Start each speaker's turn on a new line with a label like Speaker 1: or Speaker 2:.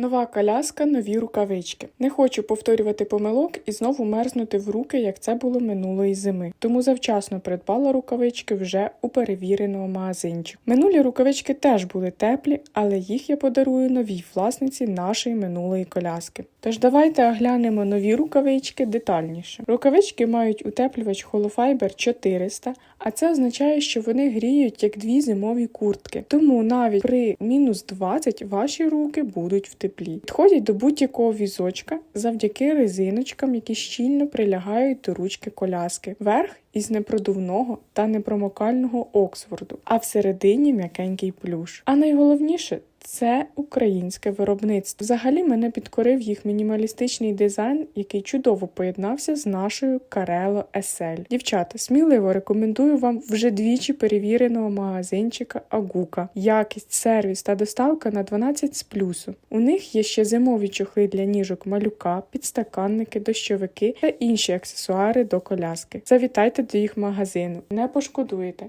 Speaker 1: Нова коляска, нові рукавички. Не хочу повторювати помилок і знову мерзнути в руки, як це було минулої зими. Тому завчасно придбала рукавички вже у перевіреного магазинчику. Минулі рукавички теж були теплі, але їх я подарую новій власниці нашої минулої коляски. Тож давайте оглянемо нові рукавички детальніше. Рукавички мають утеплювач Holofiber 400, а це означає, що вони гріють як дві зимові куртки. Тому навіть при мінус 20 ваші руки будуть в теплі. Підходять до будь-якого візочка завдяки резиночкам, які щільно прилягають до ручки коляски. Верх із непродувного та непромокального Оксфорду, а всередині м'якенький плюш. А найголовніше це українське виробництво. Взагалі мене підкорив їх мінімалістичний дизайн, який чудово поєднався з нашою Карело SL. Дівчата, сміливо рекомендую вам вже двічі перевіреного магазинчика Агука. Якість, сервіс та доставка на 12 з плюсу. У них є ще зимові чохли для ніжок малюка, підстаканники, дощовики та інші аксесуари до коляски. Завітайте до їх магазину, не пошкодуєте.